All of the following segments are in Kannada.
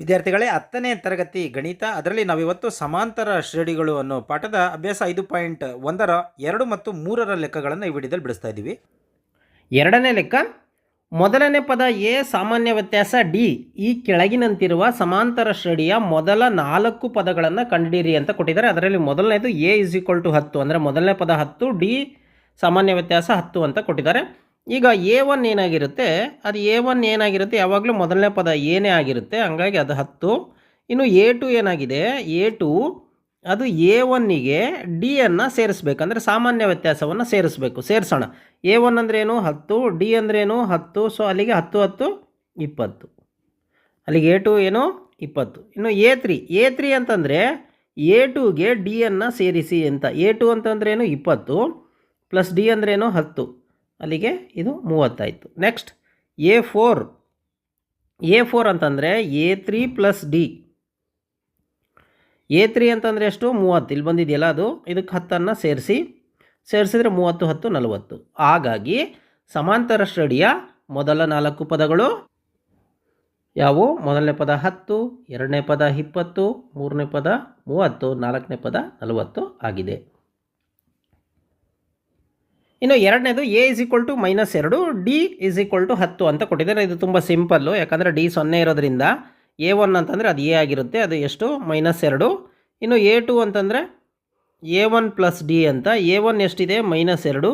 ವಿದ್ಯಾರ್ಥಿಗಳೇ ಹತ್ತನೇ ತರಗತಿ ಗಣಿತ, ಅದರಲ್ಲಿ ನಾವಿವತ್ತು ಸಮಾಂತರ ಶ್ರೇಣಿಗಳು ಅನ್ನೋ ಪಾಠದ ಅಭ್ಯಾಸ ಐದು ಪಾಯಿಂಟ್ ಒಂದರ ಎರಡು ಮತ್ತು ಮೂರರ ಲೆಕ್ಕಗಳನ್ನು ಈ ವಿಡಿಯೋದಲ್ಲಿ ಬಿಡಿಸ್ತಾ ಇದ್ದೀವಿ. ಎರಡನೇ ಲೆಕ್ಕ, ಮೊದಲನೇ ಪದ ಎ ಸಾಮಾನ್ಯ ವ್ಯತ್ಯಾಸ ಡಿ, ಈ ಕೆಳಗಿನಂತಿರುವ ಸಮಾಂತರ ಶ್ರೇಣಿಯ ಮೊದಲ ನಾಲ್ಕು ಪದಗಳನ್ನು ಕಂಡುಹಿಡಿಯಿರಿ ಅಂತ ಕೊಟ್ಟಿದ್ದಾರೆ. ಅದರಲ್ಲಿ ಮೊದಲನೇದು ಎ ಇಸ್ ಈಕ್ವಲ್ ಟು ಹತ್ತು, ಅಂದರೆ ಮೊದಲನೇ ಪದ ಹತ್ತು, ಡಿ ಸಾಮಾನ್ಯ ವ್ಯತ್ಯಾಸ ಹತ್ತು ಅಂತ ಕೊಟ್ಟಿದ್ದಾರೆ. ಈಗ ಎ ಒನ್ ಏನಾಗಿರುತ್ತೆ? ಅದು ಎ ಒನ್ ಏನಾಗಿರುತ್ತೆ? ಯಾವಾಗಲೂ ಮೊದಲನೇ ಪದ ಏನೇ ಆಗಿರುತ್ತೆ, ಹಂಗಾಗಿ ಅದು ಹತ್ತು. ಇನ್ನು ಎ ಟು ಏನಾಗಿದೆ? ಎ ಟು ಅದು ಎ ಒನ್ನಿಗೆ ಡಿ ಅನ್ನು ಸೇರಿಸ್ಬೇಕಂದ್ರೆ ಸಾಮಾನ್ಯ ವ್ಯತ್ಯಾಸವನ್ನು ಸೇರಿಸ್ಬೇಕು. ಸೇರಿಸೋಣ. ಎ ಒನ್ ಅಂದ್ರೇನು ಹತ್ತು. ಡಿ ಅಂದ್ರೇನು ಹತ್ತು. ಸೊ ಅಲ್ಲಿಗೆ ಹತ್ತು ಹತ್ತು, ಇಪ್ಪತ್ತು. ಅಲ್ಲಿಗೆ ಎ ಟು ಏನು? ಇಪ್ಪತ್ತು. ಇನ್ನು ಎ ತ್ರೀ ಎ ತ್ರೀ ಅಂತಂದರೆ ಎ ಟುಗೆ ಡಿಯನ್ನು ಸೇರಿಸಿ ಅಂತ. ಎ ಟು ಅಂತಂದ್ರೇನು ಇಪ್ಪತ್ತು. ಪ್ಲಸ್ ಡಿ ಅಂದ್ರೇನು ಹತ್ತು. ಅಲ್ಲಿಗೆ ಇದು ಮೂವತ್ತಾಯಿತು. Next a four a four ಅಂತಂದರೆ a three plus d a three ಅಂತಂದರೆ ಎಷ್ಟು? ಮೂವತ್ತು. ಇಲ್ಲಿ ಬಂದಿದೆಯಲ್ಲ ಅದು? ಇದಕ್ಕೆ ಹತ್ತನ್ನು ಸೇರಿಸಿ, ಸೇರಿಸಿದ್ರೆ ಮೂವತ್ತು, ಹತ್ತು, ನಲವತ್ತು. ಹಾಗಾಗಿ ಸಮಾಂತರ ಶ್ರೇಣಿಯ ಮೊದಲ ನಾಲ್ಕು ಪದಗಳು ಯಾವುವು? ಮೊದಲನೇ ಪದ ಹತ್ತು, ಎರಡನೇ ಪದ ಇಪ್ಪತ್ತು, ಮೂರನೇ ಪದ ಮೂವತ್ತು, ನಾಲ್ಕನೇ ಪದ ನಲವತ್ತು ಆಗಿದೆ. ಇನ್ನು ಎರಡನೇದು a is equal to minus ಎರಡು ಡಿ ಇಸ್ ಈಕ್ವಲ್ ಟು ಹತ್ತು ಅಂತ ಕೊಟ್ಟಿದ್ದಾರೆ. ಇದು ತುಂಬ ಸಿಂಪಲ್ಲು ಯಾಕಂದರೆ ಡಿ ಸೊನ್ನೆ ಇರೋದ್ರಿಂದ ಎ ಒನ್ ಅಂತಂದರೆ ಅದು ಎ ಆಗಿರುತ್ತೆ. ಅದು ಎಷ್ಟು? ಮೈನಸ್ ಎರಡು. ಇನ್ನು ಎ ಟು ಅಂತಂದರೆ ಎ ಒನ್ ಪ್ಲಸ್ ಡಿ ಅಂತ. ಎ ಒನ್ ಎಷ್ಟಿದೆ? ಮೈನಸ್ ಎರಡು.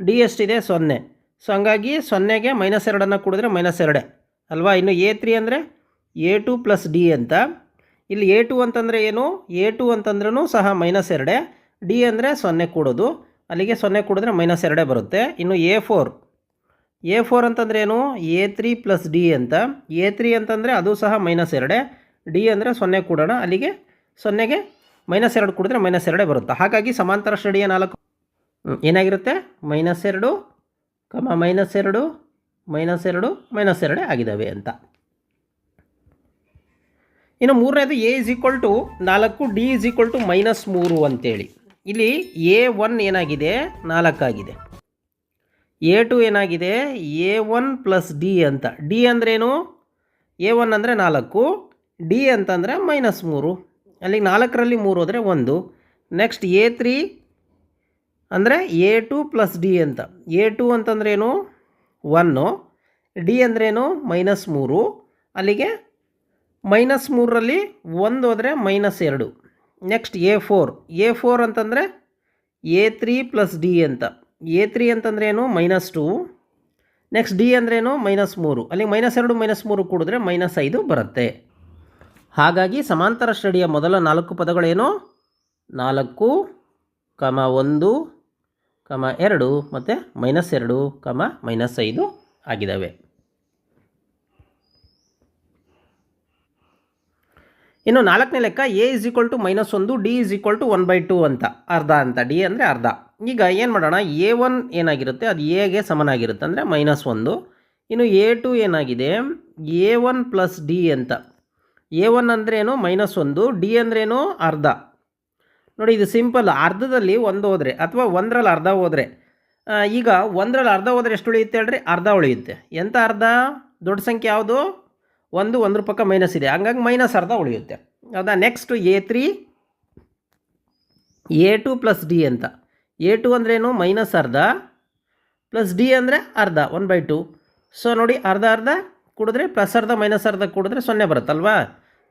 ಡಿ ಎಷ್ಟಿದೆ? ಸೊನ್ನೆ. ಸೊ ಹಂಗಾಗಿ ಸೊನ್ನೆಗೆ ಮೈನಸ್ ಎರಡನ್ನು ಕೂಡಿದ್ರೆ ಮೈನಸ್ ಎರಡೇ. ಅಲ್ವಾ? ಇನ್ನು ಎ ತ್ರೀ ಅಂದರೆ ಎ ಟು ಪ್ಲಸ್ ಡಿ ಅಂತ. ಇಲ್ಲಿ ಎ ಟು ಅಂತಂದರೆ ಏನು? ಎ ಟು ಅಂತಂದ್ರೂ ಸಹ ಮೈನಸ್ ಎರಡೇ. ಡಿ ಅಂದರೆ ಸೊನ್ನೆ ಕೂಡೋದು. ಅಲ್ಲಿಗೆ ಸೊನ್ನೆ ಕೂಡಿದ್ರೆ ಮೈನಸ್ ಎರಡೇ ಬರುತ್ತೆ. ಇನ್ನು ಎ ಫೋರ್ ಎ ಫೋರ್ ಅಂತಂದ್ರೆ ಏನು? ಎ ತ್ರೀ ಪ್ಲಸ್ ಡಿ ಅಂತ. ಎ ತ್ರೀ ಅಂತಂದರೆ ಅದು ಸಹ ಮೈನಸ್ ಎರಡೇ. ಡಿ ಅಂದರೆ ಸೊನ್ನೆ ಕೂಡೋಣ. ಅಲ್ಲಿಗೆ ಸೊನ್ನೆಗೆ ಮೈನಸ್ ಎರಡು ಕೂಡಿದ್ರೆ ಮೈನಸ್ ಎರಡೇ ಬರುತ್ತೆ. ಹಾಗಾಗಿ ಸಮಾಂತರ ಶ್ರೇಣಿಯ ನಾಲ್ಕು ಏನಾಗಿರುತ್ತೆ? ಮೈನಸ್ ಎರಡು ಕಮ ಮೈನಸ್ ಎರಡು ಮೈನಸ್ ಎರಡು ಮೈನಸ್ ಎರಡೇ ಆಗಿದ್ದಾವೆ ಅಂತ. ಇನ್ನು ಮೂರನೇದು ಎ ಇಸ್ ಈಕ್ವಲ್ ಟು ನಾಲ್ಕು d is equal to minus ಮೂರು ಅಂತೇಳಿ. ಇಲ್ಲಿ ಎ ಒನ್ ಏನಾಗಿದೆ? ನಾಲ್ಕಾಗಿದೆ. ಎ ಟು ಏನಾಗಿದೆ? ಎ ಒನ್ ಪ್ಲಸ್ ಡಿ ಅಂತ. ಡಿ ಅಂದ್ರೇನು? ಎ ಒನ್ ಅಂದರೆ ನಾಲ್ಕು. ಡಿ ಅಂತಂದರೆ ಮೈನಸ್ ಮೂರು. ಅಲ್ಲಿಗೆ ನಾಲ್ಕರಲ್ಲಿ ಮೂರು ಹೋದರೆ ಒಂದು. ನೆಕ್ಸ್ಟ್ ಎ ತ್ರೀ ಅಂದರೆ ಎ ಟು ಪ್ಲಸ್ ಡಿ ಅಂತ. ಎ ಟು ಅಂತಂದ್ರೇನು? ಒನ್ನು ಡಿ ಅಂದ್ರೇನು? ಮೈನಸ್ ಮೂರು. ಅಲ್ಲಿಗೆ ಮೈನಸ್ ಮೂರರಲ್ಲಿ ಒಂದು ಹೋದರೆ ಮೈನಸ್ ಎರಡು. Next a four a four ಅಂತಂದರೆ ಎ ತ್ರೀ ಪ್ಲಸ್ ಡಿ ಅಂತ. ಎ ತ್ರೀ ಅಂತಂದ್ರೇನು ಮೈನಸ್ ಟು ನೆಕ್ಸ್ಟ್ ಡಿ ಅಂದ್ರೇನು ಮೈನಸ್ ಮೂರು. ಅಲ್ಲಿ ಮೈನಸ್ ಎರಡು ಮೈನಸ್ ಮೂರು ಕೂಡಿದ್ರೆ ಮೈನಸ್ ಐದು ಬರುತ್ತೆ. ಹಾಗಾಗಿ ಸಮಾಂತರ ಶ್ರೇಣಿಯ ಮೊದಲ ನಾಲ್ಕು ಪದಗಳೇನು ನಾಲ್ಕು, ಕಮ ಒಂದು, ಕಮ ಎರಡು ಮತ್ತು ಮೈನಸ್ ಎರಡು, ಕಮ ಮೈನಸ್ ಐದು ಆಗಿದ್ದಾವೆ. ಇನ್ನು ನಾಲ್ಕನೇ ಲೆಕ್ಕ a is equal to minus ಒಂದು d is equal to one by two ಅಂತ. ಅರ್ಧ ಅಂತ ಡಿ ಅಂದರೆ ಅರ್ಧ. ಈಗ ಏನು ಮಾಡೋಣ? ಎ ಒನ್ ಏನಾಗಿರುತ್ತೆ? ಅದು ಎಗೆ ಸಮನಾಗಿರುತ್ತೆ ಅಂದರೆ ಮೈನಸ್ ಒಂದು. ಇನ್ನು ಎ ಟು ಏನಾಗಿದೆ? ಎ ಒನ್ ಪ್ಲಸ್ ಡಿ ಅಂತ. ಎ ಒನ್ ಅಂದ್ರೇನು ಮೈನಸ್ ಒಂದು. ಡಿ ಅಂದ್ರೇನು ಅರ್ಧ. ನೋಡಿ, ಇದು ಸಿಂಪಲ್ ಅರ್ಧದಲ್ಲಿ ಒಂದು ಹೋದರೆ, ಅಥವಾ ಒಂದರಲ್ಲಿ ಅರ್ಧ ಹೋದರೆ ಈಗ ಒಂದರಲ್ಲಿ ಅರ್ಧ ಹೋದರೆ ಎಷ್ಟು ಉಳಿಯುತ್ತೆ ಹೇಳ್ರಿ? ಅರ್ಧ ಉಳಿಯುತ್ತೆ. ಎಂಥ ಅರ್ಧ? ದೊಡ್ಡ ಸಂಖ್ಯೆ ಯಾವುದು? ಒಂದು, ಒಂದ್ರ ಪಕ್ಕ ಮೈನಸ್ ಇದೆ. ಹಂಗಾಗಿ ಮೈನಸ್ ಅರ್ಧ ಉಳಿಯುತ್ತೆ. ಹೌದಾ next a three a two plus d ಅಂತ. ಎ ಟು ಅಂದ್ರೇನು ಮೈನಸ್ ಅರ್ಧ ಪ್ಲಸ್ ಡಿ ಅಂದರೆ ಅರ್ಧ ಒನ್ ಬೈ ಟು ಸೊ ನೋಡಿ, ಅರ್ಧ ಅರ್ಧ ಕುಡಿದ್ರೆ ಪ್ಲಸ್ ಅರ್ಧ ಮೈನಸ್ ಅರ್ಧ ಕುಡಿದ್ರೆ ಸೊನ್ನೆ ಬರುತ್ತಲ್ವಾ?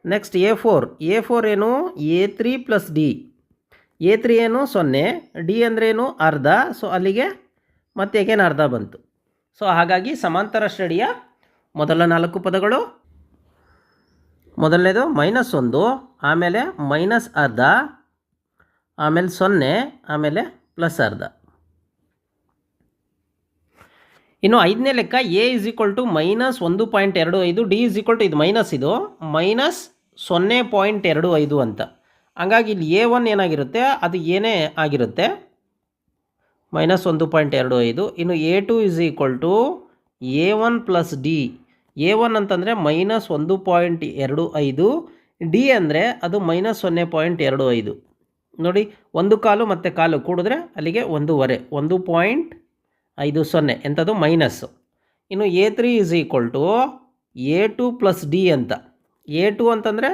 Next a four a four ಏನು? A three plus d a three ಏನು? ಸೊನ್ನೆ. ಡಿ ಅಂದ್ರೇನು ಅರ್ಧ. ಸೊ ಅಲ್ಲಿಗೆ ಮತ್ತೆ ಏಕೇನು ಅರ್ಧ ಬಂತು. ಸೊ ಹಾಗಾಗಿ ಸಮಾಂತರ ಶ್ರೇಣಿಯ ಮೊದಲ ನಾಲ್ಕು ಪದಗಳು ಮೊದಲನೇದು ಮೈನಸ್ ಒಂದು, ಆಮೇಲೆ ಮೈನಸ್ ಅರ್ಧ, ಆಮೇಲೆ ಸೊನ್ನೆ, ಆಮೇಲೆ ಪ್ಲಸ್ ಅರ್ಧ. ಇನ್ನು ಐದನೇ ಲೆಕ್ಕ a is equal to minus ಒಂದು ಪಾಯಿಂಟ್ ಎರಡು ಐದು ಡಿ ಇಸ್ ಈಕ್ವಲ್ ಟು ಇದು ಮೈನಸ್ ಇದು ಮೈನಸ್ ಸೊನ್ನೆ ಪಾಯಿಂಟ್ ಎರಡು ಐದು ಅಂತ. ಹಂಗಾಗಿ ಇಲ್ಲಿ ಎ ಒನ್ ಏನಾಗಿರುತ್ತೆ? ಅದು ಏನೇ ಆಗಿರುತ್ತೆ? ಮೈನಸ್ ಒಂದು ಪಾಯಿಂಟ್ ಎರಡು ಐದು. ಇನ್ನು a two is equal to a one plus d a one ಅಂತಂದರೆ ಮೈನಸ್ ಒಂದು ಪಾಯಿಂಟ್ ಎರಡು ಐದು, ಡಿ ಅಂದರೆ ಅದು ಮೈನಸ್ ಸೊನ್ನೆ ಪಾಯಿಂಟ್ ಎರಡು ಐದು. ನೋಡಿ, ಒಂದು ಕಾಲು ಮತ್ತು ಕಾಲು ಕೂಡಿದ್ರೆ ಅಲ್ಲಿಗೆ ಒಂದೂವರೆ, ಒಂದು ಪಾಯಿಂಟ್ ಐದು ಸೊನ್ನೆ, ಎಂಥದ್ದು ಮೈನಸ್ಸು. ಇನ್ನು a three is equal to a two plus d ಅಂತ. ಎ ಟು ಅಂತಂದರೆ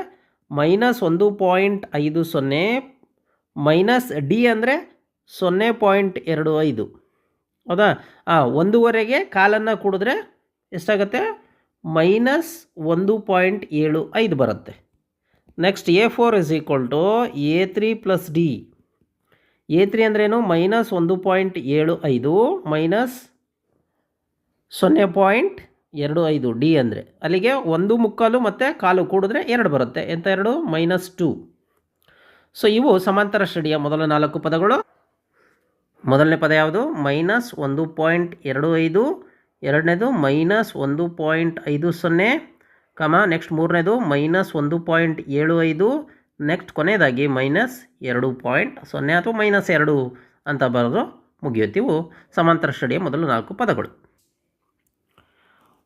ಮೈನಸ್ ಒಂದು ಪಾಯಿಂಟ್ ಐದು ಸೊನ್ನೆ, ಮೈನಸ್ ಡಿ ಅಂದರೆ ಸೊನ್ನೆ ಪಾಯಿಂಟ್ ಎರಡು ಐದು. ಹೌದಾ? ಹಾಂ ಒಂದೂವರೆಗೆ ಕಾಲನ್ನು ಕೂಡಿದ್ರೆ ಎಷ್ಟಾಗುತ್ತೆ? ಮೈನಸ್ ಒಂದು ಪಾಯಿಂಟ್ ಏಳು ಐದು ಬರುತ್ತೆ. Next a four is equal to a three plus d a three ಅಂದ್ರೇನು ಮೈನಸ್ ಒಂದು ಪಾಯಿಂಟ್ ಏಳು ಐದು ಮೈನಸ್ ಸೊನ್ನೆ ಪಾಯಿಂಟ್ ಎರಡು ಐದು ಡಿ ಅಂದರೆ. ಅಲ್ಲಿಗೆ ಒಂದು ಮುಕ್ಕಾಲು ಮತ್ತು ಕಾಲು ಕೂಡಿದ್ರೆ ಎರಡು ಬರುತ್ತೆ. ಎಂಥ ಎರಡು? Minus two. ಸೊ ಇವು ಸಮಾಂತರ ಶ್ರೇಣಿಯ ಮೊದಲ ನಾಲ್ಕು ಪದಗಳು. ಮೊದಲನೇ ಪದ ಯಾವುದು? ಮೈನಸ್ ಒಂದು ಪಾಯಿಂಟ್ ಎರಡು ಐದು ಎರಡನೇದು ಮೈನಸ್ ಒಂದು ಪಾಯಿಂಟ್ ಐದು ಸೊನ್ನೆ, ಕಮ, ನೆಕ್ಸ್ಟ್ ಮೂರನೇದು ಮೈನಸ್ ಒಂದು ಪಾಯಿಂಟ್ ಏಳು ಐದು, ನೆಕ್ಸ್ಟ್ ಕೊನೆಯದಾಗಿ ಮೈನಸ್ ಎರಡು ಪಾಯಿಂಟ್ ಸೊನ್ನೆ ಅಥವಾ ಮೈನಸ್ ಎರಡು ಅಂತ ಬರೆದು ಮುಗಿಯುತ್ತೀವು. ಸಮಾಂತರ ಶ್ರೇಣಿಯ ಮೊದಲು ನಾಲ್ಕು ಪದಗಳು.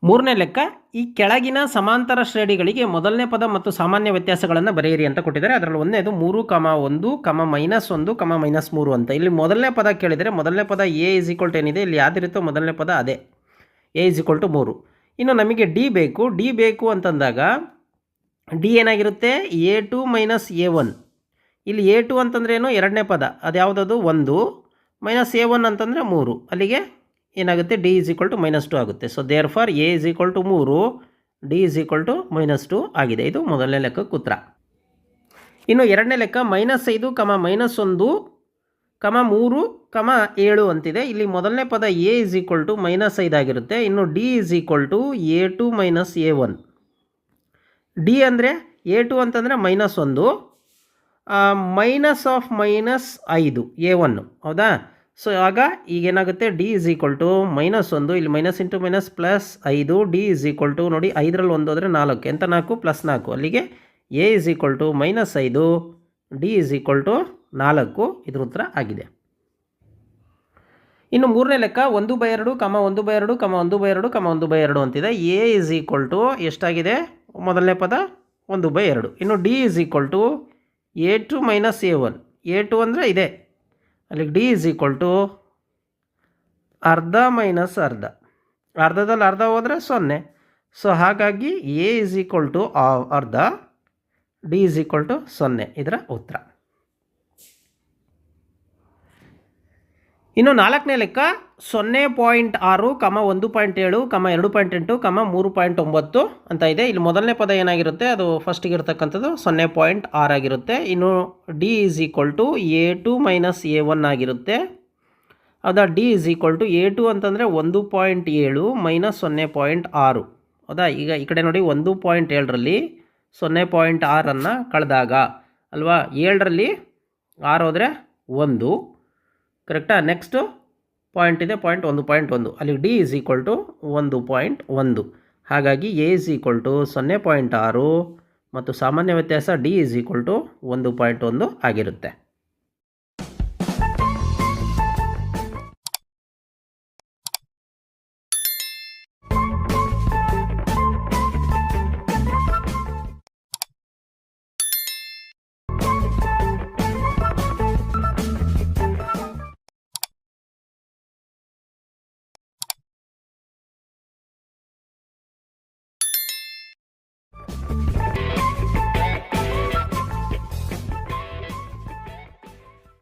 ಮೂರನೇ ಲೆಕ್ಕ, ಈ ಕೆಳಗಿನ ಸಮಾಂತರ ಶ್ರೇಣಿಗಳಿಗೆ ಮೊದಲನೇ ಪದ ಮತ್ತು ಸಾಮಾನ್ಯ ವ್ಯತ್ಯಾಸಗಳನ್ನು ಬರೆಯಿರಿ ಅಂತ ಕೊಟ್ಟಿದ್ದಾರೆ. ಅದರಲ್ಲಿ ಒಂದನೇದು ಮೂರು, ಕಮ ಒಂದು, ಕಮ ಮೈನಸ್ ಒಂದು, ಕಮ ಮೈನಸ್ ಮೂರು ಅಂತ. ಇಲ್ಲಿ ಮೊದಲನೇ ಪದ ಕೇಳಿದರೆ ಮೊದಲನೇ ಪದ ಎ ಇಸ್ ಈಕ್ವಲ್ ಏನಿದೆ? ಇಲ್ಲಿ ಯಾವುದಿರುತ್ತೋ ಮೊದಲನೇ ಪದ ಅದೇ. ಎ ಇಸ್ ಈಕ್ವಲ್ ಟು ಮೂರು. ಇನ್ನು ನಮಗೆ ಡಿ ಬೇಕು. ಡಿ ಬೇಕು ಅಂತಂದಾಗ ಡಿ ಏನಾಗಿರುತ್ತೆ? A two minus a one ಇಲ್ಲಿ ಎ ಟು ಅಂತಂದ್ರೆ ಏನು? ಎರಡನೇ ಪದ. ಅದು ಯಾವುದದು? ಒಂದು. ಮೈನಸ್ ಎ ಒನ್ ಅಂತಂದರೆ ಮೂರು. ಅಲ್ಲಿಗೆ ಏನಾಗುತ್ತೆ? D is equal to minus two ಆಗುತ್ತೆ. So therefore a is equal to ಮೂರು. D is equal to minus two ಆಗಿದೆ. ಇದು ಮೊದಲನೇ ಲೆಕ್ಕಕ್ಕೆ ಉತ್ತರ. ಇನ್ನು ಎರಡನೇ ಲೆಕ್ಕ ಮೈನಸ್ ಐದು ಕಮ ಮೈನಸ್ ಒಂದು ಕಮ ಮೂರು ಕಮ ಏಳು ಅಂತಿದೆ. ಇಲ್ಲಿ ಮೊದಲನೇ ಪದ a is equal to minus ಐದಾಗಿರುತ್ತೆ ಇನ್ನು d is equal to a two minus a one. D ಅಂದರೆ ಎ ಟು ಅಂತಂದರೆ ಮೈನಸ್ ಒಂದು. ಮೈನಸ್ ಆಫ್ ಮೈನಸ್ ಐದು, ಎ ಒನ್ನು ಹೌದಾ? ಸೊ ಆಗ ಈಗೇನಾಗುತ್ತೆ? D is equal to minus ಒಂದು. ಇಲ್ಲಿ ಮೈನಸ್ ಇಂಟು ಮೈನಸ್ ಪ್ಲಸ್ ಐದು. ಡಿ ಇಸ್ ಈಕ್ವಲ್ ಟು ನೋಡಿ ಐದರಲ್ಲಿ ಒಂದು ಹೋದರೆ ನಾಲ್ಕು. ಎಂತ ನಾಲ್ಕು? ಪ್ಲಸ್ ನಾಲ್ಕು. ಅಲ್ಲಿಗೆ a is equal to minus ಐದು. ಡಿ ಇಸ್ ಈಕ್ವಲ್ ಟು ನಾಲ್ಕು. ಇದ್ರ ಉತ್ತರ ಆಗಿದೆ. ಇನ್ನು ಮೂರನೇ ಲೆಕ್ಕ ಒಂದು ಬೈ ಎರಡು ಕಮ ಒಂದು ಬೈ ಎರಡು ಕಮ ಒಂದು ಬೈ ಎರಡು ಕಮ ಒಂದು ಬೈ ಎರಡು ಅಂತಿದೆ. ಎ ಇಸ್ ಈಕ್ವಲ್ ಟು ಎಷ್ಟಾಗಿದೆ? ಮೊದಲನೇ ಪದ ಒಂದು ಬೈ ಎರಡು. ಇನ್ನು d is equal to a two minus a one a two ಅಂದರೆ ಇದೆ. ಅಲ್ಲಿಗೆ ಡಿ ಇಸ್ ಈಕ್ವಲ್ ಟು ಅರ್ಧ ಮೈನಸ್ ಅರ್ಧ. ಅರ್ಧದಲ್ಲಿ ಅರ್ಧ ಹೋದರೆ ಸೊನ್ನೆ. ಸೊ ಹಾಗಾಗಿ ಎ ಇಸ್ ಈಕ್ವಲ್ ಟು ಅರ್ಧ. ಡಿ ಇಸ್ ಈಕ್ವಲ್ ಟು ಸೊನ್ನೆ. ಇದರ ಉತ್ತರ. ಇನ್ನು ನಾಲ್ಕನೇ ಲೆಕ್ಕ ಸೊನ್ನೆ ಪಾಯಿಂಟ್ ಆರು, ಕಮ ಒಂದು ಪಾಯಿಂಟ್ ಏಳು, ಕಮ ಎರಡು ಪಾಯಿಂಟ್ ಎಂಟು, ಕಮ ಮೂರು ಪಾಯಿಂಟ್ ಒಂಬತ್ತು ಅಂತ ಇದೆ. ಇಲ್ಲಿ ಮೊದಲನೇ ಪದ ಏನಾಗಿರುತ್ತೆ? ಅದು ಫಸ್ಟಿಗೆ ಇರತಕ್ಕಂಥದ್ದು ಸೊನ್ನೆ ಪಾಯಿಂಟ್ ಆರು ಆಗಿರುತ್ತೆ. ಇನ್ನು d is equal to a two minus a one ಆಗಿರುತ್ತೆ. ಹೌದಾ? D is equal to a two ಅಂತಂದರೆ ಒಂದು ಪಾಯಿಂಟ್ ಏಳು ಮೈನಸ್ ಸೊನ್ನೆ ಪಾಯಿಂಟ್ ಆರು. ಹೌದಾ? ಈಗ ಈ ಕಡೆ ನೋಡಿ ಒಂದು ಪಾಯಿಂಟ್ ಏಳರಲ್ಲಿ ಸೊನ್ನೆ ಪಾಯಿಂಟ್ ಆರನ್ನು ಕಳೆದಾಗ ಅಲ್ವಾ? ಏಳರಲ್ಲಿ ಆರು ಹೋದರೆ ಒಂದು. ಕರೆಕ್ಟಾ? ನೆಕ್ಸ್ಟು ಪಾಯಿಂಟ್ ಇದೆ ಪಾಯಿಂಟ್ ಒಂದು ಪಾಯಿಂಟ್ ಒಂದು. ಅಲ್ಲಿ ಡಿ ಇಸ್ ಈಕ್ವಲ್ ಟು ಒಂದು ಪಾಯಿಂಟ್ ಒಂದು. ಹಾಗಾಗಿ ಎ ಇಸ್ ಈಕ್ವಲ್ ಟು ಸೊನ್ನೆ ಪಾಯಿಂಟ್ ಆರು. ಮತ್ತು ಸಾಮಾನ್ಯ ವ್ಯತ್ಯಾಸ ಡಿ ಇಸ್ ಈಕ್ವಲ್ ಟು ಒಂದು ಪಾಯಿಂಟ್ ಒಂದು ಆಗಿರುತ್ತೆ.